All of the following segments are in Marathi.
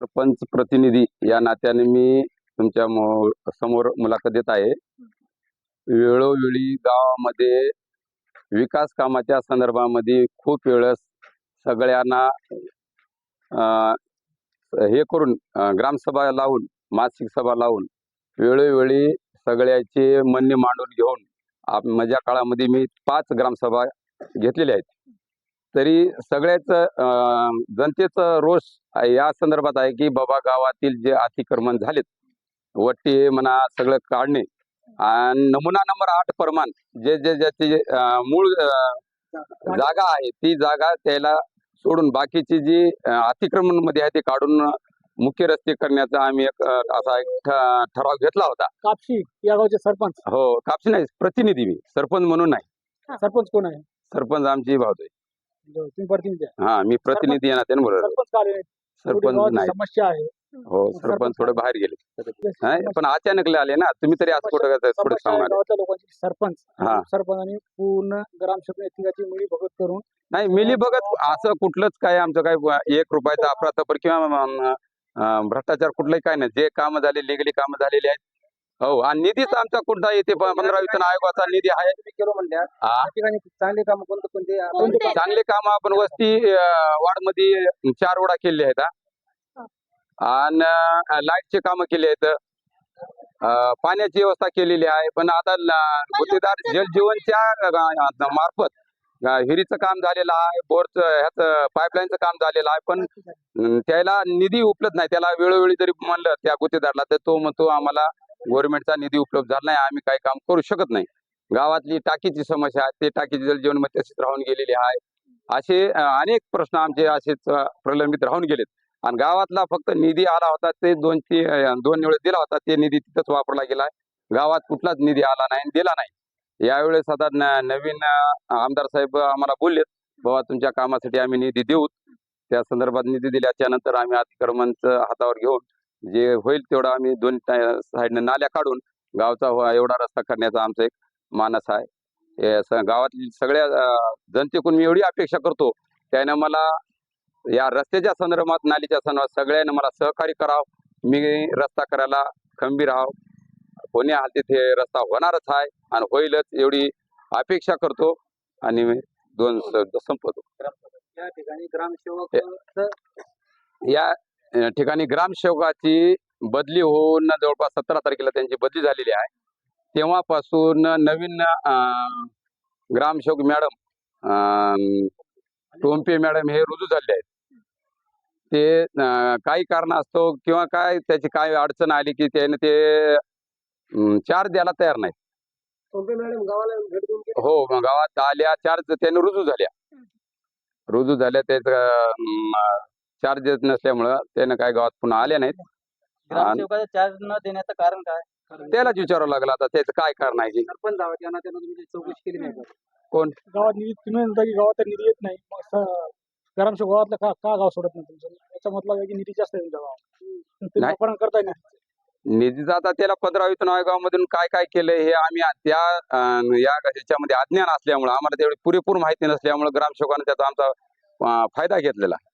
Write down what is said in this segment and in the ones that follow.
सरपंच प्रतिनिधी या नात्याने मी तुमच्यासमोर मुलाखत देत आहे. वेळोवेळी गावामध्ये विकास कामाच्या संदर्भामध्ये खूप वेळेस सगळ्यांना हे करून ग्रामसभा लावून मासिक सभा लावून वेळोवेळी सगळ्याचे म्हणणे मांडून घेऊन आप माझ्या काळामध्ये मी पाच ग्रामसभा घेतलेल्या आहेत. तरी सगळ्याच जनतेचं रोष या संदर्भात आहे की बाबा गावातील जे अतिक्रमण झालेत वट्टी म्हणा सगळं काढणे आणि नमुना नंबर आठ प्रमाण जे जे ज्याची मूळ जागा आहे ती जागा त्याला सोडून बाकीची जी अतिक्रमणमध्ये आहे ते काढून मुख्य रस्ते करण्याचा आम्ही एक असा एक ठराव घेतला होता. कापशी या गावचे सरपंच. हो कापशी नाही प्रतिनिधी मी सरपंच म्हणून नाही. सरपंच कोण आहे? सरपंच आमची भावतोय तुम्ही प्रतिनिधी आहे. हा मी प्रतिनिधी या नात्याने बोलत सरपंच गावाची नाही. समस्या आहे. हो सरपंच थोडे बाहेर गेले. नाही पण अचानक आले ना तुम्ही तरी आज कुठं काय थोडं समस्या आहे सांगणार गावातल्या लोकांची सरपंच. हा. सरपंचाने पूर्ण ग्रामसभा एकमेकाची मिळी भगत करून नाही मिली बघत असं कुठलंच काय आमचं काय एक रुपयाचा अफरातफर किंवा अं, अं, भ्रष्टाचार कुठलंही काय नाही. जे काम झाले लिगली काम झालेली आहेत हो आणि निधीच आमचा कुठला येते? पंधरा वित्त आयोगाचा निधी आहे. तुम्ही केलं म्हणल्या. हा. त्या ठिकाणी चांगले काम कोणते कोणते? चांगले काम आपण वस्ती वार्डमध्ये चार वडा केले आहेत हा. आणि लाईटचे काम केले आहेत. पाण्याची व्यवस्था केलेली आहे. पण आता गुत्तेदार जलजीवनच्या मार्फत अं, विहिरीचं काम झालेलं आहे. बोरचं ह्याचं पाईपलाईनचं काम झालेलं आहे. पण त्याला निधी उपलब्ध नाही. त्याला वेळोवेळी जरी म्हणलं त्या गुत्तेदारला तर तो म्हणतो आम्हाला गव्हर्नमेंटचा निधी उपलब्ध झाला नाही आम्ही काही काम करू शकत नाही. गावातली टाकीची समस्या आहे ते टाकीची जलजीवनमध्ये राहून गेलेली आहे. असे अनेक प्रश्न आमचे असेच प्रलंबित राहून गेलेत. आणि गावातला फक्त निधी आला होता ते दोन ती दोन वेळेस दिला होता ते निधी तिथंच वापरला गेला गावात कुठलाच निधी आला नाही आणि दिला नाही. यावेळेस आता नवीन आमदार साहेब आम्हाला बोललेत बाबा तुमच्या कामासाठी आम्ही निधी देऊ. त्या संदर्भात निधी दिल्याच्या नंतर आम्ही अतिक्रमणचं हातावर घेऊन जे होईल तेवढं आम्ही दोन साईडने नाल्या काढून गावचा हो- एवढा रस्ता करण्याचा आमचा एक मानस आहे. गावातील सगळ्या जनतेकडून मी एवढी अपेक्षा करतो त्यानं मला या रस्त्याच्या संदर्भात नालीच्या संदर्भात सगळ्यांनी मला सहकार्य करावं. मी रस्ता करायला खंबीर आहो कोणी हाल तिथे रस्ता होणारच आहे आणि होईलच एवढी अपेक्षा करतो आणि दोन संपवतो. या ठिकाणी ग्रामसेवक या ठिकाणी ग्रामसेवकाची बदली होऊन जवळपास सतरा तारखेला त्यांची बदली झालेली आहे. तेव्हापासून नवीन ग्रामसेवक मॅडम टोंपे मॅडम हे रुजू झाले आहेत. ते काही कारणास्तव किंवा काय त्याची काय अडचण आली की त्याने ते चार्ज द्यायला तयार नाही. हो गावात आल्या चार्ज त्याने रुजू झाल्या. रुजू झाल्या त्याचं चार्ज देत नसल्यामुळं त्यानं काय गावात पुन्हा आल्या नाहीत. ग्रामसेवकाचा चार्ज न देण्याचं कारण काय? त्यालाच विचारावं लागलं आता त्याचं काय कारण आहे की सरपंच गावात यांना त्यांना तुम्ही चौकशी केली नाही का? कोण? गावात निधी तुम्ही म्हणता की गावात निधी येत नाही मग स- ग्रामसेवक गावातलं का का गाव सोडत नाही तुमचं? याचा मतलब आहे की निधी जास्त आहे तुमच्या गावात. नाही. अपहरण करताय ना. निधीचं आता त्याला पंधरा वित्त गावामधून काय काय केलंय हे आम्ही आ- त्या अं, या ह्याच्यामध्ये अज्ञान असल्यामुळं आम्हाला तेवढी पुरेपूर माहिती नसल्यामुळं ग्रामसेवकाने त्याचा आमचा अं, फायदा घेतलेला. तसं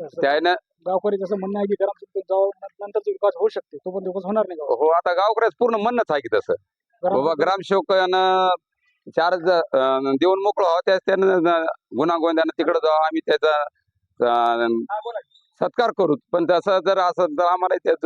त्यानं गावकरी जसं म्हणणं आहे की ग्रामसेवक जाऊ नंतरचा विकास होऊ शकते. तो पण विकास होणार नाही गावात हो आता गावकऱ्याच पूर्ण म्हणणंच आहे की तसं. बाबा ग्रामसेवकानं चार्ज अं, देऊन मोकळं व्हावं त्याच त्यानं गुन्हा गोंद्यानं तिकडं जावं आम्ही त्याचा अं, हा, बोला. सत्कार करू. पण तसं जर असं जर आम्हाला त्याचं